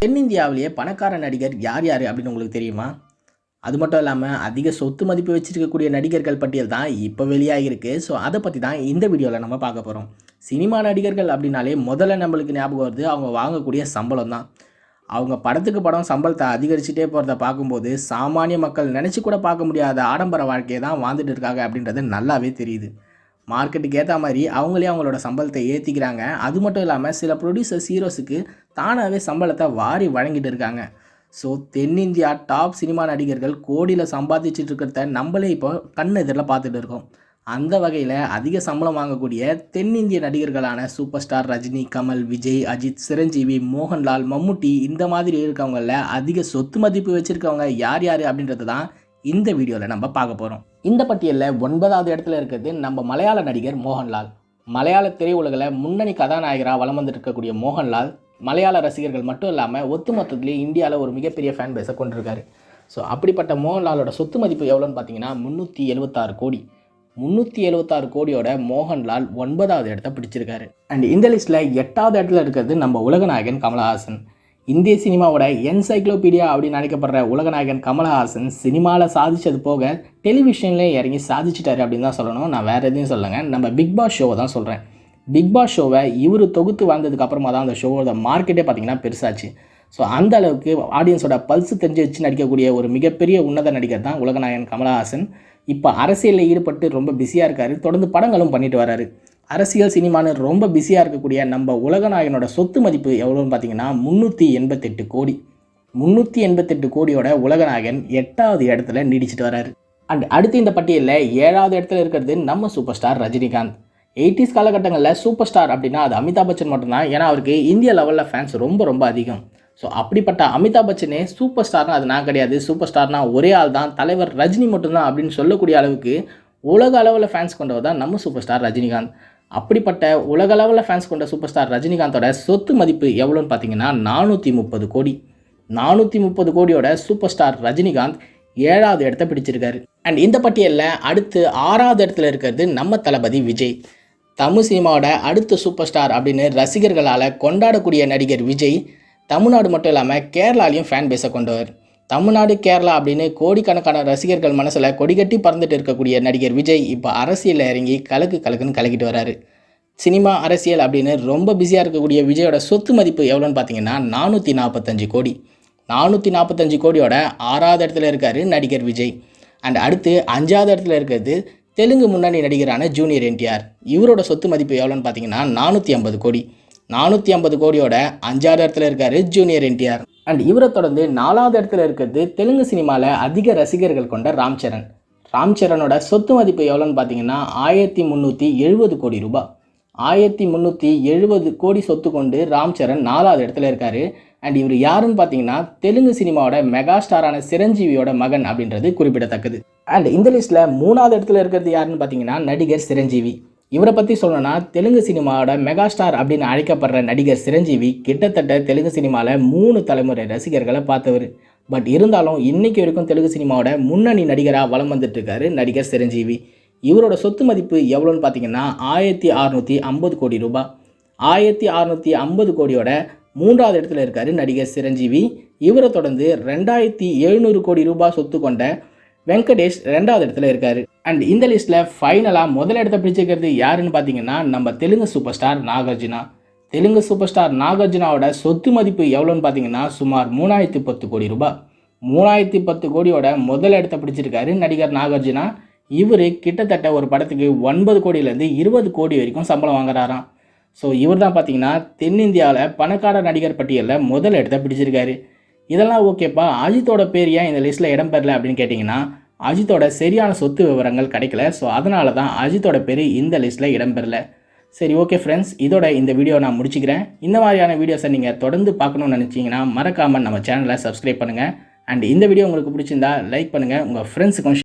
தென்னிந்தியாவிலேயே பணக்கார நடிகர் யார் யார் அப்படின்னு உங்களுக்கு தெரியுமா? அது மட்டும் இல்லாமல் அதிக சொத்து மதிப்பு வச்சிருக்கக்கூடிய நடிகர்கள் பட்டியல் தான் இப்போ வெளியாகிருக்கு ஸோ அதை பற்றி தான் இந்த வீடியோவில் நம்ம பார்க்க போகிறோம் சினிமா நடிகர்கள் அப்படின்னாலே முதல்ல நம்மளுக்கு ஞாபகம் வருது அவங்க வாங்கக்கூடிய சம்பளம் தான். அவங்க படத்துக்கு படம் சம்பளத்தை அதிகரிச்சுட்டே போகிறத பார்க்கும்போது சாமானிய மக்கள் நினச்சி கூட பார்க்க முடியாத ஆடம்பர வாழ்க்கையை தான் வாழ்ந்துட்டு இருக்காங்க அப்படின்றது நல்லாவே தெரியுது. மார்க்கெட்டுக்கு ஏற்ற மாதிரி அவங்களே அவங்களோட சம்பளத்தை ஏற்றிக்கிறாங்க அது மட்டும் இல்லாமல் சில ப்ரொடியூசர்ஸ் ஹீரோஸுக்கு தானாகவே சம்பளத்தை வாரி வழங்கிட்டு இருக்காங்க. ஸோ தென்னிந்தியா டாப் சினிமா நடிகர்கள் கோடியில் சம்பாதிச்சுட்டு இருக்கிறத நம்மளே இப்போ கண் எதிரில் பார்த்துட்டு இருக்கோம். அந்த வகையில் அதிக சம்பளம் வாங்கக்கூடிய தென்னிந்திய நடிகர்களான சூப்பர் ஸ்டார் ரஜினி கமல் விஜய் அஜித் சிரஞ்சீவி மோகன்லால் மம்முட்டி இந்த மாதிரி இருக்கவங்களில் அதிக சொத்து மதிப்பு வச்சுருக்கவங்க யார் யார் அப்படின்றது தான் இந்த வீடியோவில் நம்ம பார்க்க போகிறோம் இந்த பட்டியலில் ஒன்பதாவது இடத்துல இருக்கிறது நம்ம மலையாள நடிகர் மோகன்லால். மலையாள திரையுலகில் முன்னணி கதாநாயகராக வலம் வந்திருக்கக்கூடிய மோகன்லால் மலையாள ரசிகர்கள் மட்டும் இல்லாமல் ஒத்துமொத்தத்துலேயே இந்தியாவில் ஒரு மிகப்பெரிய ஃபேன் பேஸை கொண்டிருக்காரு. ஸோ அப்படிப்பட்ட மோகன்லாலோட சொத்து மதிப்பு எவ்வளோன்னு பார்த்தீங்கன்னா முந்நூற்றி எழுபத்தாறு கோடி. முந்நூற்றி எழுபத்தாறு கோடியோட மோகன்லால் ஒன்பதாவது இடத்த பிடிச்சிருக்காரு. அண்ட் இந்த லிஸ்ட்டில் எட்டாவது இடத்துல இருக்கிறது நம்ம உலகநாயகன் கமலஹாசன். இந்திய சினிமாவோட என்சைக்ளோபீடியா அப்படின்னு அழைக்கப்படுற உலகநாயகன் கமலஹாசன் சினிமாவில் சாதிச்சது போக டெலிவிஷன்லேயே இறங்கி சாதிச்சிட்டாரு அப்படின்னு தான் சொல்லணும். நான் வேறு எதையும் சொல்லுங்க நம்ம பிக் பாஸ் ஷோவை தான் சொல்கிறேன் பிக் பாஸ் ஷோவை இவர் தொகுத்து வந்ததுக்கு அப்புறமா தான் அந்த ஷோவோட மார்க்கெட்டே பார்த்தீங்கன்னா பெருசாச்சு. ஸோ அந்த அளவுக்கு ஆடியன்ஸோட பல்ஸ் தெரிஞ்சு வச்சு நடிக்கக்கூடிய ஒரு மிகப்பெரிய உன்னத நடிகர் தான் உலகநாயகன் கமலஹாசன். இப்போ அரசியலில் ஈடுபட்டு ரொம்ப பிஸியாக இருக்காரு. தொடர்ந்து படங்களும் பண்ணிட்டு வராரு. அரசியல் சினிமான்னு ரொம்ப பிஸியாக இருக்கக்கூடிய நம்ம உலகநாயகனோட சொத்து மதிப்பு எவ்வளோன்னு பார்த்தீங்கன்னா முந்நூற்றி எண்பத்தெட்டு கோடி. முந்நூற்றி எண்பத்தெட்டு கோடியோட உலகநாயகன் எட்டாவது இடத்துல நீடிச்சிட்டு வராரு. அண்ட் அடுத்து இந்த பட்டியலில் ஏழாவது இடத்துல இருக்கிறது நம்ம சூப்பர் ஸ்டார் ரஜினிகாந்த். எயிட்டிஸ் காலகட்டங்களில் சூப்பர் ஸ்டார் அப்படின்னா அது அமிதாப் பச்சன் மட்டும்தான். ஏன்னா அவருக்கு இந்திய லெவலில் ஃபேன்ஸ் ரொம்ப ரொம்ப அதிகம். ஸோ அப்படிப்பட்ட அமிதாப் பச்சனே சூப்பர் ஸ்டார்னால் அது நான் கிடையாது. சூப்பர் ஸ்டார்னா ஒரே ஆள் தான். தலைவர் ரஜினி மட்டும்தான் அப்படின்னு சொல்லக்கூடிய அளவுக்கு உலக அளவில் ஃபேன்ஸ் கொண்டவர் தான் நம்ம சூப்பர் ஸ்டார் ரஜினிகாந்த். அப்படிப்பட்ட உலகளவில் ஃபேன்ஸ் கொண்ட சூப்பர் ஸ்டார் ரஜினிகாந்தோட சொத்து மதிப்பு எவ்வளோன்னு பார்த்தீங்கன்னா நானூற்றி முப்பது கோடி. நானூற்றி முப்பது கோடியோட சூப்பர் ஸ்டார் ரஜினிகாந்த் ஏழாவது இடத்த பிடிச்சிருக்காரு. அண்ட் இந்த பட்டியலில் அடுத்து ஆறாவது இடத்துல இருக்கிறது நம்ம தளபதி விஜய். தமிழ் சினிமாவோட அடுத்த சூப்பர் ஸ்டார் அப்படின்னு ரசிகர்களால் கொண்டாடக்கூடிய நடிகர் விஜய் தமிழ்நாடு மட்டும் இல்லாமல் கேரளாலையும் ஃபேன் பேஸை கொண்டவர் தமிழ்நாடு கேரளா அப்படின்னு கோடிக்கணக்கான ரசிகர்கள் மனசில் கொடிகட்டி பறந்துட்டு இருக்கக்கூடிய நடிகர் விஜய் இப்போ அரசியலில் இறங்கி கலக்கு கலக்குன்னு கலக்கிட்டு வராரு. சினிமா அரசியல் அப்படின்னு ரொம்ப பிஸியாக இருக்கக்கூடிய விஜயோட சொத்து மதிப்பு எவ்வளோன்னு பார்த்தீங்கன்னா நானூற்றி நாற்பத்தஞ்சு கோடி. நானூற்றி நாற்பத்தஞ்சு கோடியோட ஆறாவது இடத்துல இருக்கார் நடிகர் விஜய். அண்ட் அடுத்து அஞ்சாவது இடத்துல இருக்கிறது தெலுங்கு முன்னணி நடிகரான ஜூனியர் என்டிஆர். இவரோட சொத்து மதிப்பு எவ்வளோன்னு பார்த்தீங்கன்னா நானூற்றி ஐம்பது கோடி. நானூற்றி ஐம்பது கோடியோட அஞ்சாவது இடத்துல இருக்கார் ஜூனியர் என்டிஆர். அண்ட் இவரை தொடர்ந்து நாலாவது இடத்துல இருக்கிறது தெலுங்கு சினிமாவில் அதிக ரசிகர்கள் கொண்ட ராம் சரண் ராம் சரணோட சொத்து மதிப்பு எவ்வளோன்னு பார்த்தீங்கன்னா ஆயிரத்தி முந்நூற்றி எழுபது கோடி ரூபாய் ஆயிரத்தி முந்நூற்றி எழுபது கோடி சொத்து கொண்டு ராம் சரண் நாலாவது இடத்துல இருக்காரு. அண்ட் இவர் யாருன்னு பார்த்தீங்கன்னா தெலுங்கு சினிமாவோட மெகா ஸ்டாரான சிரஞ்சீவியோட மகன் அப்படின்றது குறிப்பிடத்தக்கது. அண்ட் இந்த லிஸ்ட்டில் மூணாவது இடத்துல இருக்கிறது யாருன்னு பார்த்தீங்கன்னா நடிகர் சிரஞ்சீவி. இவரை பற்றி சொல்லணும்னா தெலுங்கு சினிமாவோட மெகா ஸ்டார் அப்படின்னு அழைக்கப்படுற நடிகர் சிரஞ்சீவி கிட்டத்தட்ட தெலுங்கு சினிமாவில் மூணு தலைமுறை ரசிகர்களை பார்த்தவர். பட் இருந்தாலும் இன்றைக்கி வரைக்கும் தெலுங்கு சினிமாவோட முன்னணி நடிகராக வலம் வந்துட்டுருக்காரு நடிகர் சிரஞ்சீவி. இவரோட சொத்து மதிப்பு எவ்வளோன்னு பார்த்தீங்கன்னா ஆயிரத்தி அறநூற்றி ஐம்பது கோடி ரூபாய் ஆயிரத்தி அறநூற்றி ஐம்பது கோடியோட மூன்றாவது இடத்துல இருக்கார் நடிகர் சிரஞ்சீவி. இவரை தொடர்ந்து ரெண்டாயிரத்தி எழுநூறு கோடி ரூபாய் சொத்து கொண்ட வெங்கடேஷ் ரெண்டாவது இடத்துல இருக்காரு. அண்ட் இந்த லிஸ்ட்டில் ஃபைனலாக முதல் இடத்த பிடிச்சிருக்கிறது யாருன்னு பார்த்தீங்கன்னா நம்ம Telugu super star Nagarjuna. Telugu super star நாகார்ஜுனாவோட சொத்து மதிப்பு எவ்வளோன்னு பார்த்தீங்கன்னா சுமார் மூணாயிரத்தி பத்து கோடி ரூபாய். மூணாயிரத்தி பத்து கோடியோட முதல் இடத்த பிடிச்சிருக்காரு நடிகர் நாகார்ஜுனா. இவர் கிட்டத்தட்ட ஒரு படத்துக்கு ஒன்பது கோடியிலேருந்து இருபது கோடி வரைக்கும் சம்பளம் வாங்குறாராம். ஸோ இவர் தான் பார்த்தீங்கன்னா தென்னிந்தியாவில் பணக்கார நடிகர் பட்டியலில் முதல் இடத்த பிடிச்சிருக்காரு. இதெல்லாம் ஓகேப்பா. அஜித்தோட பேர் ஏன் இந்த லிஸ்ட்டில் இடம்பெறல அப்படின்னு கேட்டிங்கன்னா அஜித்தோட சரியான சொத்து விவரங்கள் கிடைக்கல. ஸோ அதனால தான் அஜித்தோட பேர் இந்த லிஸ்ட்டில் இடம்பெறல சரி ஓகே ஃப்ரெண்ட்ஸ் இதோட இந்த வீடியோ நான் முடிச்சுக்கிறேன். இந்த மாதிரியான வீடியோஸை நீங்கள் தொடர்ந்து பார்க்கணும்னு நினச்சிங்கன்னா மறக்காமல் நம்ம சேனலை சப்ஸ்கிரைப் பண்ணுங்கள் அண்ட் இந்த வீடியோ உங்களுக்கு பிடிச்சிருந்தா லைக் பண்ணுங்கள் உங்கள் ஃப்ரெண்ட்ஸுக்கும்